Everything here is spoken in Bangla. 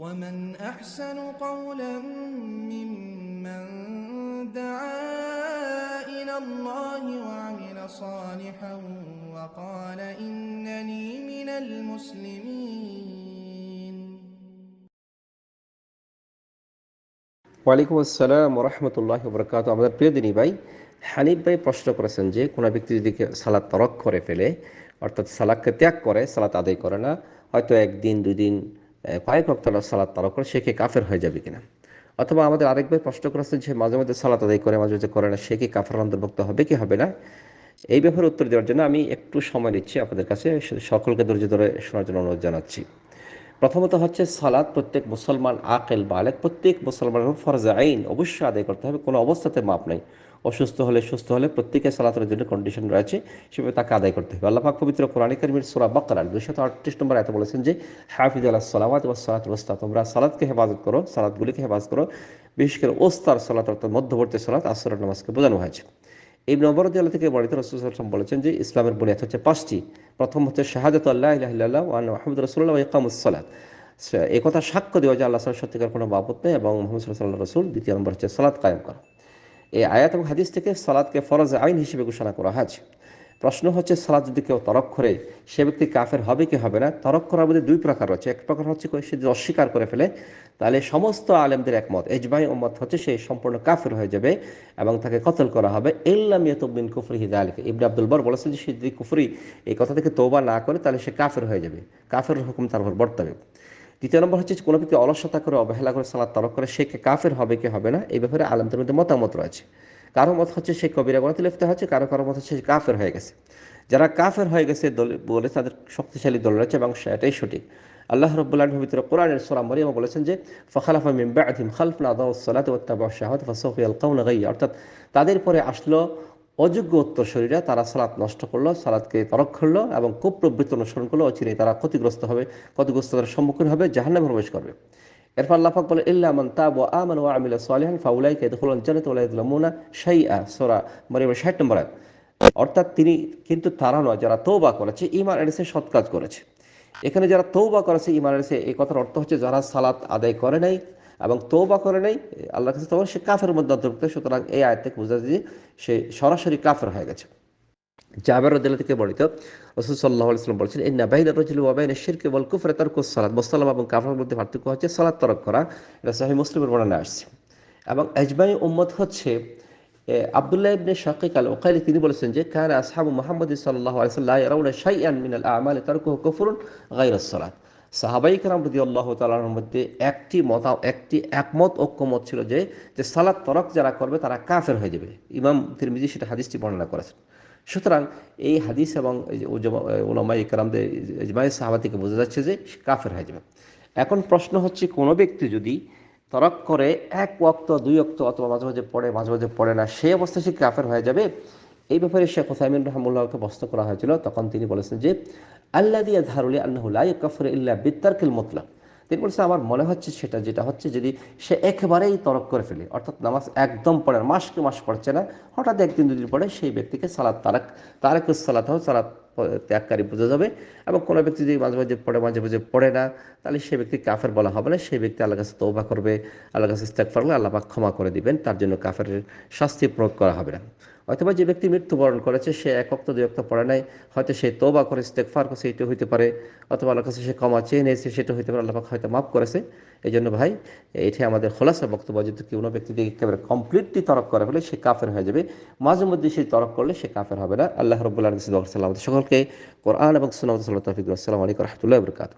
ومن أحسن قولا ممن دعا إلى الله وعمل صالحا وقال إنني من المسلمين ওয়ালাইকুম আসসালাম রহমতুল্লাহ বরকাত আমাদের প্রিয় দিনী ভাই হানিফ ভাই প্রশ্ন করেছেন যে কোনো ব্যক্তি যদি সালাদ তরক করে ফেলে অর্থাৎ সালাদকে ত্যাগ করে সালাত আদায় করে না হয়তো একদিন দুই দিন আহ, কয়েক অক্টার সালাদ তারা করে, সে কি কাফের হয়ে যাবে কিনা? অথবা আমাদের আরেক ভাই প্রশ্ন করেছেন যে মাঝে মাঝে সালাত আদায় করে, মাঝে মাঝে করে না, সে কি কাফের অন্তর্ভুক্ত হবে কি হবে না? এই ব্যাপারে উত্তর দেওয়ার জন্য আমি একটু সময় নিচ্ছি আপনাদের কাছে, সকলকে ধৈর্য ধরে শোনার জন্য অনুরোধ জানাচ্ছি। প্রথমত হচ্ছে সালাদ প্রত্যেক মুসলমান আকেল বালেক, প্রত্যেক মুসলমানের উপর ফরজ আইন অবশ্যই আদায় করতে হবে, কোনো অবস্থাতে মাপ নাই। অসুস্থ হলে সুস্থ হলে প্রত্যেকের সালাতের জন্য কন্ডিশন রয়েছে, সেভাবে তাকে আদায় করতে হবে। আল্লাহ পাক পবিত্র কোরআন কারিমের সোরা বাকার দুইশত আটত্রিশ নম্বর এত বলেছেন যে, হাফিজ আল্লাহ সালামাত ও সালাত ওস্তা তোমরা সালাদকে হেফাজত করো সালাদগুলিকে হেফাজত করো। বিশেষ করে ওস্তার সালাত অর্থাৎ মধ্যবর্তী সালাত আসর নামাজকে বোঝানো হয়েছে। এই নবরদি আল্লাহ থেকে বর্ণিত রসুলাম বলেছেন যে ইসলামের বুনিয়াদ হচ্ছে পাঁচটি। প্রথম হচ্ছে শাহাদত আল্লাহ ইহিল্লাহ মাহমুদ রসুল্লাহ ইকামুসলাত একথা কথা সাক্ষ্য দেওয়া যে আল্লাহ সত্যিকার কোনো বাবদ নেই এবং মোহাম্মদ সাল্লাহ রসুল দ্বিতীয় নম্বর হচ্ছে সালাদ কায়েম করা। এই আয়াত এবং হাদিস থেকে সালাদকে ফরজ আইন হিসেবে ঘোষণা করা হয়েছে। প্রশ্ন হচ্ছে, সালাদ যদি কেউ তরক করে, সে ব্যক্তি কাফের হবে কি হবে না? তরক করার মধ্যে দুই প্রকার রয়েছে। এক প্রকার হচ্ছে সে যদি অস্বীকার করে ফেলে, তাহলে সমস্ত আলেমদের একমত এজবাই উম্মত হচ্ছে সে সম্পূর্ণ কাফের হয়ে যাবে এবং তাকে কতল করা হবে। ইল্লাম ইয়াতুবিন কুফরি হিদা হিদালিকে ইবনে আব্দুল বর বলেছেন যে, সে যদি কুফরি, এই কথা থেকে তৌবা না করে, তাহলে সে কাফের হয়ে যাবে। কাফের হুকুম তার উপর বর্তাবে। দ্বিতীয় নম্বর হচ্ছে কোনো ব্যক্তি অলসতা করে, অবহেলা করে, সালাদ তরক করে, সে কাফের হবে কি হবে না? এই ব্যাপারে আলমদের মধ্যে মতামত রয়েছে। কারও মত হচ্ছে সে কবিরা গণাতে লিপ্ত হচ্ছে কারও কারও মত হচ্ছে সে কাফের হয়ে গেছে। যারা কাফের হয়ে গেছে বলে তাদের শক্তিশালী দল রয়েছে এবং সেটাই সঠিক। আল্লাহ রব্বুল্লাহ পবিত্র কোরআনের সোরা মরিয়াম বলেছেন যে, ফখালাফা মিম বাদিম খালফনা দাউসালাত ওয়াত্তাবা শাহাদ ফাসাউফি আলকাউনা গাই অর্থাৎ তাদের পরে আসলো অযোগ্য উত্তরসূরিরা, তারা সালাত নষ্ট করল সালাদকে তরক করল এবং খুব প্রবৃত্তি অনুসরণ করল অচিরে তারা ক্ষতিগ্রস্ত হবে ক্ষতিগ্রস্ততার সম্মুখীন হবে, জাহান্নামে প্রবেশ করবে। এরপর বলে তাব আমানা ওয়া আমিলা সালিহান ফাউলাইকা ইয়াদখুলুল জান্নাতা ওয়া লা ইউযলামুনা শাইআ। সূরা মারিয়াম 60 নম্বর অর্থাৎ তিনি কিন্তু তারা নয়, যারা তৌবা করেছে ইমান এনেছে, সৎ কাজ করেছে। এখানে যারা তৌবা করেছে ইমান এনেছে, এই কথার অর্থ হচ্ছে যারা সালাত আদায় করে নাই এবং তৌবা করে নাই, আল্লাহর কাছে তখন সে কাফের মধ্যে অন্তর্ভুক্ত। সুতরাং এই আয়াত থেকে বোঝা যায় যে সে সরাসরি কাফের হয়ে গেছে। জাবের রদিল্লা থেকে বর্ণিত, রসুল সাল্লাহ ইসলাম বলছেন এই নাবাইন রজুল ওয়াবাইন শিরকে বল কুফরে তার সালাদ মোসালাম এবং কাফের মধ্যে পার্থক্য হচ্ছে সালাদ তরক করা। এটা সাহি মুসলিমের বর্ণনা আসছে। এবং এজমাই উম্মত হচ্ছে আবদুল্লাহ ইবনে শাকিক আল ওকাইলি তিনি বলেছেন যে, কানা আসহাবু মুহাম্মদ ওয়াসাল্লাম ইয়ারাউনা শাইআন মিনাল আ'মাল তারকুহু কুফরুন গায়রাস সালাত। সাহাবাই কালাম রদি আল্লাহ তালার মধ্যে একটি মতা, একটি একমত, ঐক্যমত ছিল যে যে সালাদ তরক যারা করবে তারা কাফের হয়ে যাবে। ইমাম তিরমিজি সেটা হাদিসটি বর্ণনা করেছেন। সুতরাং এই হাদিস এবং ওলামাই ইকরামদের ইজমাই সাহাবা থেকে বোঝা যাচ্ছে যে কাফের হয়ে যাবে। এখন প্রশ্ন হচ্ছে, কোনো ব্যক্তি যদি তরক করে এক ওক্ত দুই অক্ত অথবা মাঝে মাঝে পড়ে, মাঝে মাঝে পড়ে না সেই অবস্থায় সে কাফের হয়ে যাবে? এই ব্যাপারে শেখ হোসাইমিন রহমুল্লাহকে বস্ত করা হয়েছিল। তখন তিনি বলেছেন যে আল্লাহ দিয়া ধারুলি আল্লাহুল্লাহ কাফর ইল্লা বিত্তারকিল মতলাক। তিনি বলছেন আমার মনে হচ্ছে সেটা, যেটা হচ্ছে যদি সে একেবারেই তরক করে ফেলে, অর্থাৎ নামাজ একদম পড়ে মাসকে মাস পড়ছে না, হঠাৎ একদিন দুদিন পরে সেই ব্যক্তিকে সালাদ তারাক, তারাকুস সালাত সালাদ ত্যাগকারী বোঝা যাবে এবং কোনো ব্যক্তি যদি মাঝে মাঝে পড়ে, মাঝে মাঝে পড়ে না, তাহলে সেই ব্যক্তি কাফের বলা হবে না। সেই ব্যক্তি আল্লাহ কাছে তৌবা করবে আল্লাহ কাছে ইস্তেক ফারলে আল্লাহ ক্ষমা করে দিবেন, তার জন্য কাফের শাস্তি প্রয়োগ করা হবে না। অথবা যে ব্যক্তি মৃত্যুবরণ করেছে, সে এক অক্ত, দুই অক্ত পড়ে নাই, হয়তো সে তৌবা করে ইস্তেকফার করছে এটা হইতে পারে, অথবা আল্লাহ কাছে সে ক্ষমা চেয়ে নিয়েছে, সেটা হইতে পারে, আল্লাহ হয়তো মাফ করেছে। এই জন্য ভাই এটাই আমাদের খোলাসা বক্তব্য যদি কোনো ব্যক্তি দিয়ে একেবারে কমপ্লিটলি তরক করে ফেলে, সে কাফের হয়ে যাবে। মাঝে মধ্যে সে তরক করলে সে কাফের হবে না। আল্লাহ রব্বুল্লাহ সাল্লাম সকলকে। কোরআন এবং সুনামত সাল্লাহ তফিক আসসালামু আলাইকুম রহমতুল্লাহ বরকাত